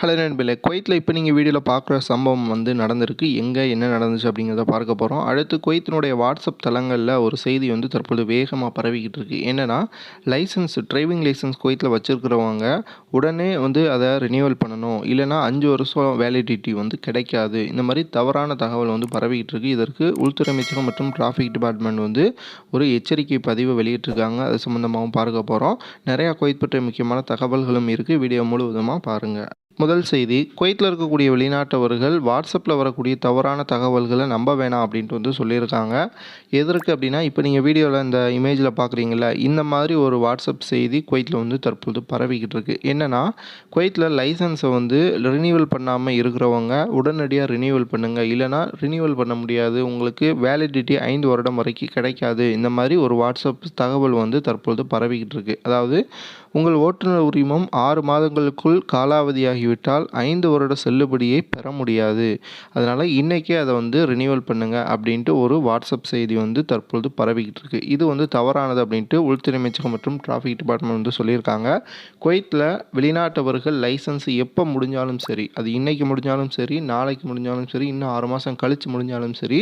Hello நண்பர்களே குவைத்தில் இப்போ நீங்கள் வீடியோவில் பார்க்குற சம்பவம் வந்து நடந்திருக்கு. எங்கே என்ன நடந்துச்சு அப்படிங்கிறத பார்க்க போகிறோம். அடுத்து குவைத்தினுடைய வாட்ஸ்அப் தளங்களில் ஒரு செய்தி வந்து தற்பொழுது வேகமாக பரவிக்கிட்டு இருக்குது என்னென்னா லைசன்ஸ் டிரைவிங் லைசன்ஸ் குவைத்தில் வச்சுருக்கிறவங்க உடனே வந்து அதை ரினியூவல் பண்ணணும். இல்லைனா அஞ்சு வருஷம் வேலிடிட்டி வந்து கிடைக்காது. இந்த மாதிரி தவறான தகவல் வந்து பரவிக்கிட்டு இருக்குது இதற்கு உள்துறை அமைச்சகம் மற்றும் டிராஃபிக் டிபார்ட்மெண்ட் வந்து ஒரு எச்சரிக்கை பதிவு வெளியிட்டிருக்காங்க. அது சம்மந்தமாகவும் பார்க்க போகிறோம். நிறையா குவைத் பற்றிய முக்கியமான தகவல்களும் இருக்குது வீடியோ முழுவதுமாக பாருங்கள் முதல் செய்தி குவைத்தில் இருக்கக்கூடிய வெளிநாட்டவர்கள் வாட்ஸ்அப்பில் வரக்கூடிய தவறான தகவல்களை நம்ப வேணாம் அப்படின்ட்டு வந்து சொல்லியிருக்காங்க. எதற்கு அப்படின்னா இப்போ நீங்கள் வீடியோவில் இந்த இமேஜில் பார்க்குறீங்கள இந்த மாதிரி ஒரு வாட்ஸ்அப் செய்தி குவைத்தில் வந்து தற்போது பரவிக்கிட்டு இருக்கு. என்னென்னா குவைத்தில் லைசன்ஸை வந்து ரினியூவல் பண்ணாமல் இருக்கிறவங்க உடனடியாக ரினியூவல் பண்ணுங்கள் இல்லைனா ரினியூவல் பண்ண முடியாது. உங்களுக்கு வேலிடிட்டி ஐந்து வருடம் வரைக்கும் கிடைக்காது. இந்த மாதிரி ஒரு வாட்ஸ்அப் தகவல் வந்து தற்பொழுது பரவிக்கிட்டு இருக்கு. அதாவது உங்கள் ஓட்டுநர் உரிமம் ஆறு மாதங்களுக்குள் காலாவதியாகிவிட்டால் ஐந்து வருட செல்லுபடியை பெற முடியாது. அதனால் இன்றைக்கே அதை வந்து ரினியூவல் பண்ணுங்கள் அப்படின்ட்டு ஒரு வாட்ஸ்அப் செய்தி வந்து தற்பொழுது பரவிக்கிட்டு இருக்குது இது வந்து தவறானது அப்படின்ட்டு உள்துறை அமைச்சகம் மற்றும் டிராஃபிக் டிபார்ட்மெண்ட் வந்து சொல்லியிருக்காங்க. குவைத்தில் வெளிநாட்டவர்கள் லைசன்ஸ் எப்போ முடிஞ்சாலும் சரி அது இன்றைக்கி முடிஞ்சாலும் சரி நாளைக்கு முடிஞ்சாலும் சரி இன்னும் ஆறு மாதம் கழித்து முடிஞ்சாலும் சரி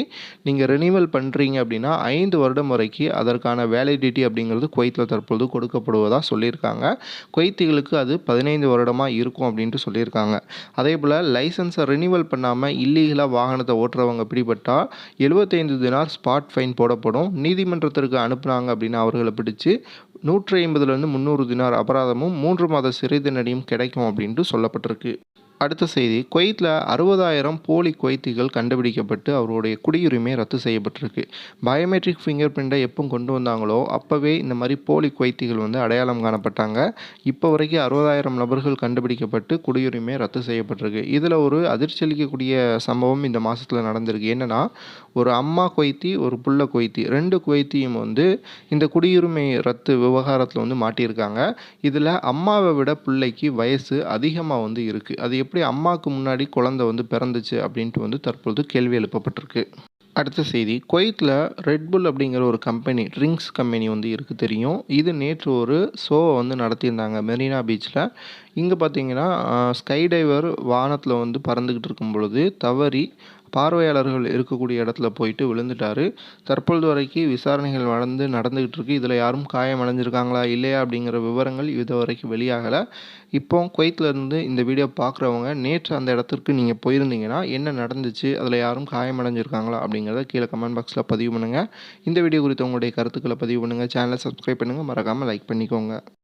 நீங்கள் ரினியூவல் பண்ணுறீங்க அப்படின்னா ஐந்து வருடம் வரைக்கும் அதற்கான வேலிடிட்டி அப்படிங்கிறது குவைத்தில் தற்பொழுது கொடுக்கப்படுவதாக சொல்லியிருக்காங்க. சொல்லியிருக்காங்க. குவைத்திகளுக்கு அது பதினைந்து வருடமாக இருக்கும் அப்படின்ட்டு சொல்லியிருக்காங்க. அதே போல் லைசன்ஸை ரினியூவல் பண்ணாமல் இல்லீகலாக வாகனத்தை ஓட்டுறவங்க பிடிபட்டால் எழுபத்தைந்து தினார் ஸ்பாட் ஃபைன் போடப்படும். நீதிமன்றத்திற்கு அனுப்புனாங்க அப்படின்னு அவர்களை பிடிச்சி நூற்றி ஐம்பதுலேருந்து முந்நூறு தினார் அபராதமும் மூன்று மாத சிறை தண்டனையும் கிடைக்கும் அப்படின்ட்டு சொல்லப்பட்டிருக்கு. அடுத்த செய்தி. குவைத்தில் அறுபதாயிரம் போலி குவைத்திகள் கண்டுபிடிக்கப்பட்டு அவருடைய குடியுரிமை ரத்து செய்யப்பட்டிருக்கு. பயோமெட்ரிக் ஃபிங்கர் பிரிண்டை எப்போ கொண்டு வந்தாங்களோ அப்போவே இந்த மாதிரி போலி குவைத்திகள் வந்து அடையாளம் காணப்பட்டாங்க. இப்போ வரைக்கும் அறுபதாயிரம் நபர்கள் கண்டுபிடிக்கப்பட்டு குடியுரிமை ரத்து செய்யப்பட்டிருக்கு. இதில் ஒரு அதிர்ச்சி அளிக்கக்கூடிய சம்பவம் இந்த மாதத்தில் நடந்திருக்கு. என்னென்னா ஒரு அம்மா குவைத்தி ஒரு புள்ள குவைத்தி ரெண்டு குவைத்தியும் வந்து இந்த குடியுரிமை ரத்து விவகாரத்தில் வந்து மாட்டியிருக்காங்க. இதில் அம்மாவை விட பிள்ளைக்கு வயசு அதிகமாக வந்து இருக்குது அது எப்படி அம்மாவுக்கு முன்னாடி குழந்த வந்து பிறந்துச்சு அப்படின்ட்டு வந்து தற்பொழுது கேள்வி எழுப்பப்பட்டிருக்கு. அடுத்த செய்தி குவைத்தில் ரெட்புல் அப்படிங்கிற ஒரு கம்பெனி ட்ரிங்க்ஸ் கம்பெனி வந்து இருக்குது தெரியும். இது நேற்று ஒரு ஷோவை வந்து நடத்தியிருந்தாங்க மெரினா பீச்சில் இங்கே பார்த்தீங்கன்னா ஸ்கைடைவர் வானத்தில் வந்து பறந்துக்கிட்டு இருக்கும் பொழுது தவறி பார்வையாளர்கள் இருக்கக்கூடிய இடத்துல போயிட்டு விழுந்துட்டார். தற்பொழுது வரைக்கும் விசாரணைகள் நடந்து நடந்துக்கிட்டு இருக்கு இதில் யாரும் காயம் அடைஞ்சிருக்காங்களா இல்லையா அப்படிங்கிற விவரங்கள் இது வரைக்கும் வெளியாகலை. இப்போ குவைத்திலேருந்து இந்த வீடியோ பார்க்குறவங்க நேற்று அந்த இடத்திற்கு நீங்கள் போயிருந்தீங்கன்னா என்ன நடந்துச்சு அதில் யாரும் காயம் அடைஞ்சிருக்காங்களா அப்படிங்கிறத கீழே கமெண்ட் பாக்ஸில் பதிவு பண்ணுங்கள் இந்த வீடியோ குறித்து உங்களுடைய கருத்துக்களை பதிவு பண்ணுங்கள் சேனலை சப்ஸ்கிரைப் பண்ணுங்கள் மறக்காமல் லைக் பண்ணிக்கோங்க.